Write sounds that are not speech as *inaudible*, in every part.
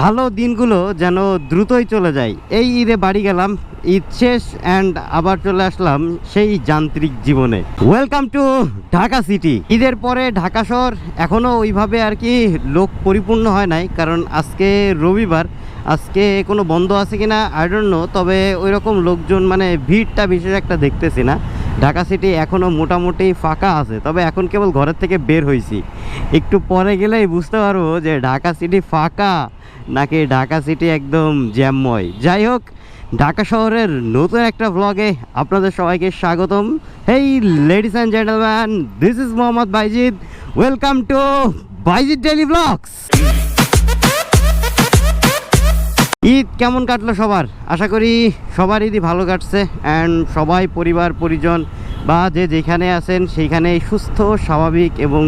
ভালো দিনগুলো যেন দ্রুতই চলে যায়। এই ঈদে বাড়ি গেলাম, ঈদ শেষ অ্যান্ড আবার চলে আসলাম সেই যান্ত্রিক জীবনে। ওয়েলকাম টু ঢাকা সিটি ঈদের পরে ঢাকা শহর এখনও ওইভাবে আর কি লোক পরিপূর্ণ হয় নাই, কারণ আজকে রবিবার, আজকে কোনো বন্ধ আছে কিনা আই ডোন্ট নো তবে ওই রকম লোকজন মানে ভিড়টা বিশেষ একটা দেখতেছি না। ঢাকা সিটি এখনও মোটামুটি ফাঁকা আছে, তবে এখন কেবল ঘরের থেকে বের হয়েছি একটু পরে গেলেই বুঝতে পারব যে ঢাকা সিটি ফাঁকা নাকি ঢাকা সিটি একদম জ্যামময়। যাই হোক, ঢাকা শহরের নতুন একটা ব্লগে আপনাদের সবাইকে স্বাগতম। Hey ladies and gentleman this is Mohammad Baizid welcome to Baizid daily blogs Eid কেমন কাটলো সবার? আশা করি সবার ঈদই ভালো কাটছে অ্যান্ড সবাই, পরিবার, পরিজন বা যে যেখানে আছেন সেইখানে সুস্থ, স্বাভাবিক এবং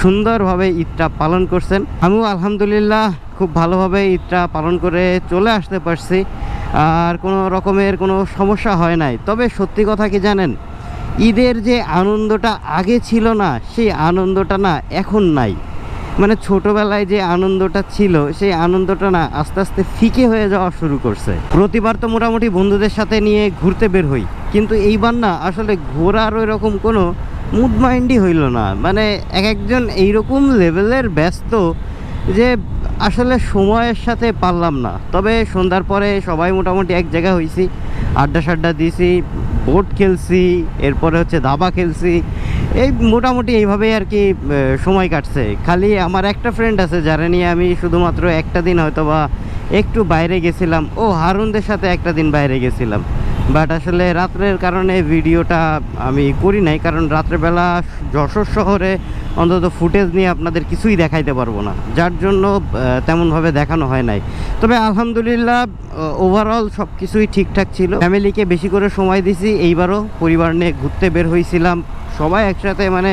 সুন্দরভাবে ঈদটা পালন করছেন। আমিও আলহামদুলিল্লাহ খুব ভালোভাবে ঈদটা পালন করে চলে আসতে পারছি। আর কোনো রকমের কোনো সমস্যা হয় নাই। তবে সত্যি কথা কি জানেন? ঈদের যে আনন্দটা আগে ছিল না, সেই আনন্দটা না এখন নাই। মানে ছোটবেলায় যে আনন্দটা ছিল, সেই আনন্দটা না আস্তে আস্তে ফিকে হয়ে যাওয়া শুরু করছে। প্রতিবার তো মোটামুটি বন্ধুদের সাথে নিয়ে ঘুরতে বের হই, কিন্তু এইবার না আসলে ঘোরার ওই রকম কোনো মুড মাইন্ডই হইল না। মানে এক একজন এইরকম লেভেলের ব্যস্ত যে আসলে সময়ের সাথে পারলাম না। তবে সন্ধ্যার পরে সবাই মোটামুটি এক জায়গায় হয়েছি আড্ডা সাড্ডা দিয়েছি বোট খেলছি, এরপরে হচ্ছে দাবা খেলছি এই মোটামুটি এইভাবেই আর কি সময় কাটছে। খালি আমার একটা ফ্রেন্ড আছে যারা নিয়ে আমি শুধুমাত্র একটা দিন হয়তো বা একটু বাইরে গেছিলাম। ও হারুনদের সাথে একটা দিন বাইরে গেছিলাম। বাট আসলে রাত্রের কারণে ভিডিওটা আমি করি নাই, কারণ রাত্রেবেলা যশোর শহরে অন্তত ফুটেজ নিয়ে আপনাদের কিছুই দেখাইতে পারব না। যার জন্য তেমনভাবে দেখানো হয় নাই। তবে আলহামদুলিল্লাহ ওভারঅল সব কিছুই ঠিকঠাক ছিল। ফ্যামিলিকে বেশি করে সময় দিছি, এইবারও পরিবার নিয়ে ঘুরতে বের হয়েছিলাম সবাই একসাথে মানে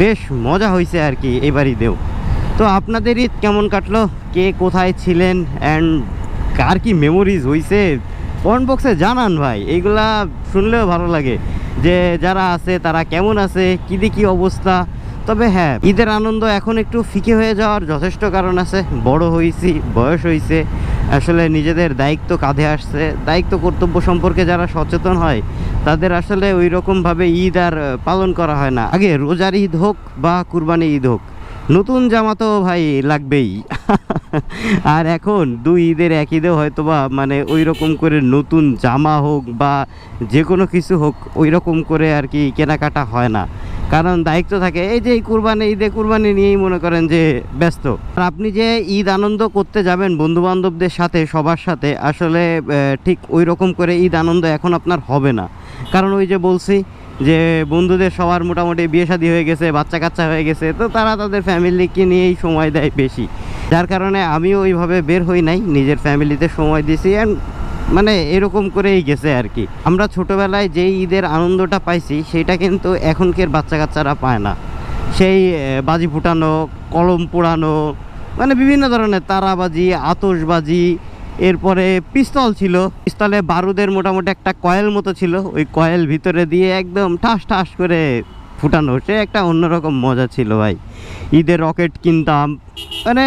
বেশ মজা হয়েছে আর কি এবার ঈদেও তো আপনাদের ঈদ কেমন কাটলো? কে কোথায় ছিলেন? অ্যান্ড কার কি মেমোরিজ হয়েছে কমেন্ট বক্সে জানান ভাই, এইগুলা শুনলেও ভালো লাগে। যে যারা আছে, তারা কেমন আছে কী দেখি অবস্থা? তবে হ্যাঁ ঈদের আনন্দ এখন একটু ফিকে হয়ে যাওয়ার যথেষ্ট কারণ আছে। বড় হয়েছি বয়স হয়েছে আসলে নিজেদের দায়িত্ব কাঁধে আসছে। দায়িত্ব কর্তব্য সম্পর্কে যারা সচেতন হয় তাদের আসলে ওই রকমভাবে ঈদ আর পালন করা হয় না। আগে রোজার ঈদ হোক বা কুরবানি ঈদ হোক, নতুন জামা তো ভাই লাগবেই। *laughs* আর এখন দুই ঈদের এক ঈদে হয়তো বা মানে ওই রকম করে নতুন জামা হোক বা যে কোনো কিছু হোক ওই রকম করে আর কি কেনাকাটা হয় না। কারণ দায়িত্ব থাকে, এই যে কুরবানি, ঈদে কুরবানি নিয়েই মনে করেন যে ব্যস্ত। আর আপনি যে ঈদ আনন্দ করতে যাবেন বন্ধু বান্ধবদের সাথে, সবার সাথে, আসলে ঠিক ওই রকম করে ঈদ আনন্দ এখন আপনার হবে না। কারণ ওই যে বলছি যে বন্ধুদের সবার মোটামুটি বিয়ে শাদী হয়ে গেছে, বাচ্চা কাচ্চা হয়ে গেছে, তো তারা তাদের ফ্যামিলিকে নিয়েই সময় দেয় বেশি। যার কারণে আমিও ওইভাবে বের হই নাই, নিজের ফ্যামিলিতে সময় দিছি অ্যান্ড মানে এরকম করেই গেছে আর কি। আমরা ছোটোবেলায় যেই ঈদের আনন্দটা পাইছি, সেটা কিন্তু এখনকার বাচ্চা কাচ্চারা পায় না। সেই বাজি ফুটানো, কলম পোড়ানো মানে বিভিন্ন ধরনের তারাবাজি, আতশবাজি এরপরে পিস্তল ছিল। পিস্তলে বারুদের মোটামুটি একটা কয়েল মতো ছিল। ওই কয়েল ভিতরে দিয়ে একদম ঠাস ঠাস করে ফুটানো। সে একটা অন্যরকম মজা ছিল ভাই। ঈদের রকেট কিনতাম। মানে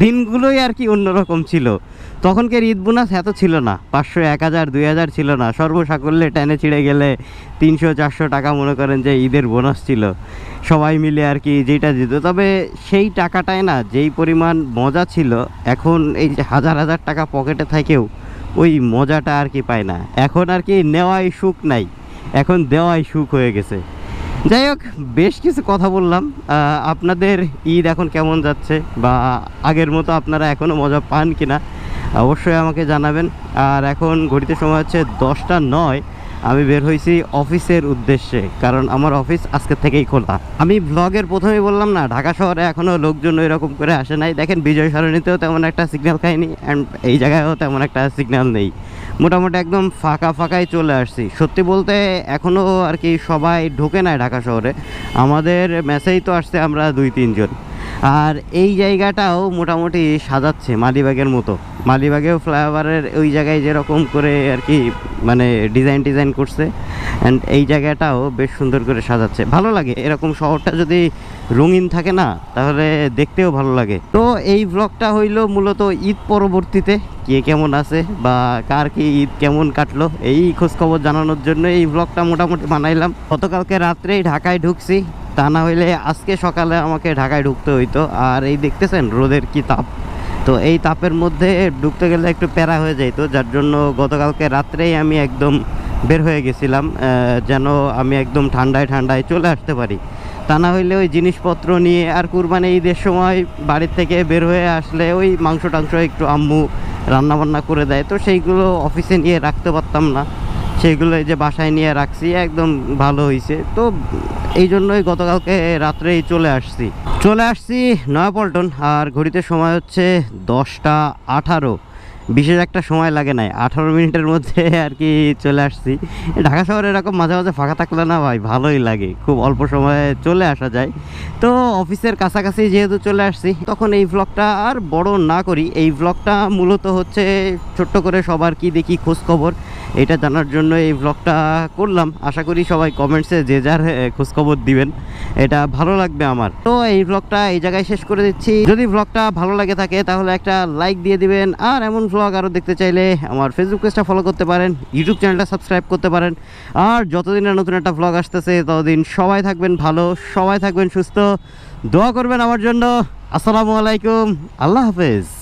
দিনগুলোই আর কি অন্যরকম ছিল। তখনকার ঈদ বোনাস এত ছিল না। পাঁচশো, এক হাজার, দুই হাজার ছিল না। সর্বসাকল্যে টেনে ছিঁড়ে গেলে তিনশো, চারশো টাকা মনে করেন যে ঈদের বোনাস ছিল। সবাই মিলে আর কি যেটা দিত। তবে সেই টাকাটায় না যেই পরিমাণ মজা ছিল, এখন এই যে হাজার হাজার টাকা পকেটে থাকেও ওই মজাটা আর কি পায় না। এখন আর কি নেওয়াই সুখ নাই। এখন দেওয়াই সুখ হয়ে গেছে। যাই হোক, বেশ কিছু কথা বললাম। আপনাদের ঈদ এখন কেমন যাচ্ছে বা আগের মতো আপনারা এখনও মজা পান কিনা, অবশ্যই আমাকে জানাবেন। আর এখন ঘড়িতে সময় হচ্ছে দশটা নয়, আমি বের হয়েছি অফিসের উদ্দেশ্যে, কারণ আমার অফিস আজকে থেকেই খোলা। আমি ব্লগের প্রথমেই বললাম না, ঢাকা শহরে এখনও লোকজন এরকম করে আসে নাই। দেখেন বিজয় সরণিতেও তেমন একটা সিগন্যাল খাইনি অ্যান্ড এই জায়গায়ও তেমন একটা সিগন্যাল নেই। মোটামুটি একদম ফাঁকা ফাঁকাই চলে আসছি। সত্যি বলতে এখনও আর কি সবাই ঢোকে নাই ঢাকা শহরে। আমাদের মেসেই তো আসছে আমরা দুই, তিনজন। আর এই জায়গাটাও মোটামুটি সাজাচ্ছে মালিবাগের মতো। মালিবাগেও ফ্লাইওভারের ওই জায়গায় যেরকম করে আর কি মানে ডিজাইন ডিজাইন করছে অ্যান্ড এই জায়গাটাও বেশ সুন্দর করে সাজাচ্ছে। ভালো লাগে, এরকম শহরটা যদি রঙিন থাকে না, তাহলে দেখতেও ভালো লাগে। তো এই ব্লগটা হইল মূলত ঈদ পরবর্তীতে, কে কেমন আছে বা কার কি ঈদ কেমন কাটলো, এই খোঁজখবর জানানোর জন্য এই ব্লগটা মোটামুটি বানাইলাম। গতকালকে রাত্রেই ঢাকায় ঢুকছি তা না হইলে আজকে সকালে আমাকে ঢাকায় ঢুকতে হইতো। আর এই দেখতেছেন রোদের কি তাপ। তো এই তাপের মধ্যে ঢুকতে গেলে একটু প্যারা হয়ে যাইতো, যার জন্য গতকালকে রাত্রেই আমি একদম বের হয়ে গেছিলাম যেন আমি একদম ঠান্ডায় ঠান্ডায় চলে আসতে পারি। তা না হইলে ওই জিনিসপত্র নিয়ে আর কুরবানি ঈদের সময় বাড়ির থেকে বের হয়ে আসলে ওই মাংস টাংস একটু আম্মু রান্না বান্না করে দেয়। তো সেইগুলো অফিসে নিয়ে রাখতে পারতাম না। সেইগুলো যে বাসায় নিয়ে রাখছি, একদম ভালো হয়েছে তো এই জন্যই গতকালকে রাত্রেই চলে আসছি। চলে আসছি নয়াপল্টন, আর ঘড়িতে সময় হচ্ছে দশটা আঠারো। বিশেষ একটা সময় লাগে নাই, আঠারো মিনিটের মধ্যে *laughs* আর কি চলে আসছি। ঢাকা শহরে এরকম মাঝে মাঝে ফাঁকা থাকলে না ভাই, ভালোই লাগে। খুব অল্প সময়ে চলে আসা যায়। তো অফিসের কাছাকাছি যেহেতু চলে আসছি, তখন এই ভ্লগটা আর বড় না করি। এই ভ্লগটা মূলত হচ্ছে ছোট্ট করে সবার কি দেখি খোঁজ খবর। এটা জানার জন্য এই ভ্লগটা করলাম। আশা করি সবাই কমেন্টসে যে যার খোঁজখবর দিবেন। এটা ভালো লাগবে আমার। তো এই ভ্লগটা এই জায়গায় শেষ করে দিচ্ছি। যদি ভ্লগটা ভালো লাগে থাকে, তাহলে একটা লাইক দিয়ে দিবেন। আর এমন ভ্লগ আরও দেখতে চাইলে আমার ফেসবুক পেজটা ফলো করতে পারেন ইউটিউব চ্যানেলটা সাবস্ক্রাইব করতে পারেন। আর যতদিন নতুন একটা ভ্লগ আসতেছে, ততদিন সবাই থাকবেন ভালো, সবাই থাকবেন সুস্থ। দোয়া করবেন আমার জন্য। আসসালামু আলাইকুম। আল্লাহ হাফেজ।